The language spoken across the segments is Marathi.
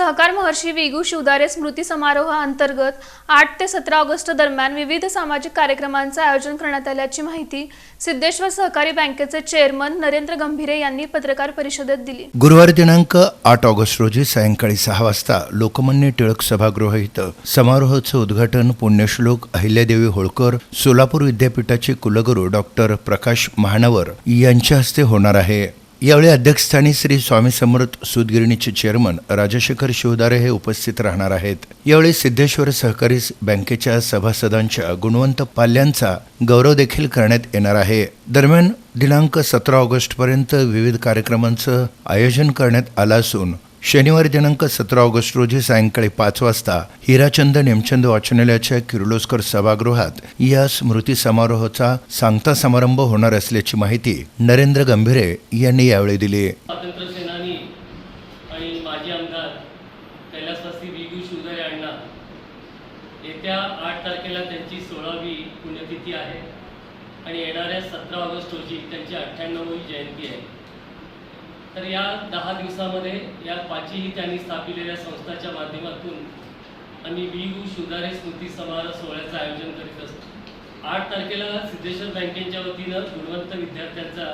सहकार महर्षी वेगू शिवदारे स्मृती समारोहाअंतर्गत आठ ते सतरा ऑगस्ट दरम्यान विविध सामाजिक कार्यक्रमांचं आयोजन करण्यात आल्याची माहिती सिद्धेश्वर सहकारी बँकेचे चेअरमन नरेंद्र गंभीरे यांनी पत्रकार परिषदेत दिली. गुरुवार दिनांक आठ ऑगस्ट रोजी सायंकाळी सहा वाजता लोकमान्य टिळक सभागृह इथं समारोहाचं उद्घाटन पुण्यश्लोक अहिल्यादेवी होळकर सोलापूर विद्यापीठाचे कुलगुरू डॉक्टर प्रकाश महानवर यांच्या हस्ते होणार आहे. यावेळी अध्यक्षस्थानी श्री स्वामी समर्थ सुदगिरणीचे चेअरमन राजशेखर शिवदारे हे उपस्थित राहणार आहेत. यावेळी सिद्धेश्वर सहकारी बँकेच्या सभासदांच्या गुणवंत पाल्यांचा गौरव देखील करण्यात येणार आहे. दरम्यान दिनांक सतरा ऑगस्टपर्यंत विविध कार्यक्रमांचं आयोजन करण्यात आलं असून शनिवारी दिनांक सतरा ऑगस्ट रोजी सायंकाळी पाच वाजता हिराचंद नेमचंद वाचनालयाच्या किर्लोस्कर सभागृहात या स्मृती समारोहाचा सांगता समारंभ होणार असल्याची माहिती नरेंद्र गंभीरे यांनी यावेळी दिली. स्वातंत्र्य आणि माजी आमदार कैलासवासी विगू शिवदारे अण्णा येत्या आठ तारखेला त्यांची सोळावी पुण्यतिथी आहे आणि येणाऱ्या सतरा ऑगस्ट रोजी त्यांची अठ्ठ्याण्णववी जयंती आहे. तर या दहा दिवसामध्ये या पाचही त्यांनी स्थापिलेल्या संस्थाच्या माध्यमातून आम्ही वी यू शुधारे स्मृती समारोह सोहळ्याचं आयोजन करीत असतो. आठ तारखेला सिद्धेश्वर बँकेच्या वतीनं गुणवंत विद्यार्थ्यांचा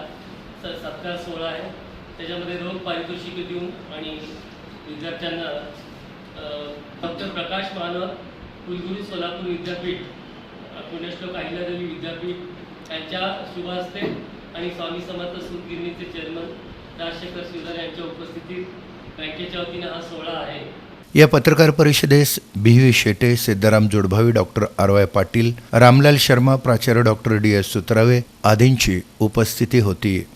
स सत्कार सोहळा आहे. त्याच्यामध्ये रोख पारितोषिक देऊन आणि विद्यार्थ्यांना डॉक्टर प्रकाश मानव कुलगुरू सोलापूर विद्यापीठ पुण्यश्लोक अहिल्यादेवी विद्यापीठ यांच्या शुभ हस्ते आणि स्वामी समर्थ सुतगिरणीचे चेअरमन राजशेखर शिवदार यांच्या उपस्थितीत बँकेच्या वतीनं हा सोहळा आहे. या पत्रकार परिषदेस B V Shete Siddharam Jodbhavi doctor R Y Patil Ramlal Sharma प्राचार्य डॉक्टर डी एस सुत्रावे आदींची उपस्थिती होती.